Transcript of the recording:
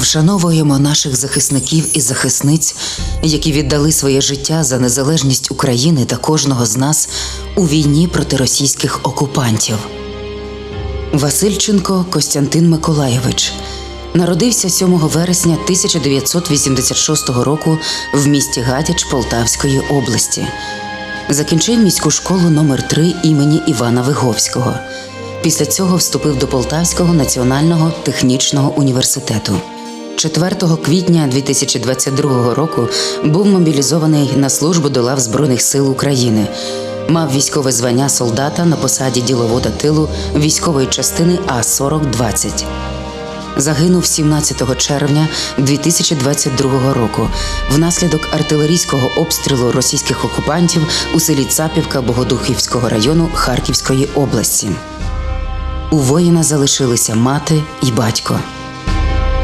Вшановуємо наших захисників і захисниць, які віддали своє життя за незалежність України та кожного з нас у війні проти російських окупантів. Васильченко Костянтин Миколаєвич народився 7 вересня 1986 року в місті Гадяч Полтавської області. Закінчив міську школу номер 3 імені Івана Виговського. Після цього вступив до Полтавського національного технічного університету. 4 квітня 2022 року був мобілізований на службу до лав Збройних сил України. Мав військове звання солдата на посаді діловода тилу військової частини А-4020. Загинув 17 червня 2022 року внаслідок артилерійського обстрілу російських окупантів у селі Цапівка Богодухівського району Харківської області. У воїна залишилися мати і батько.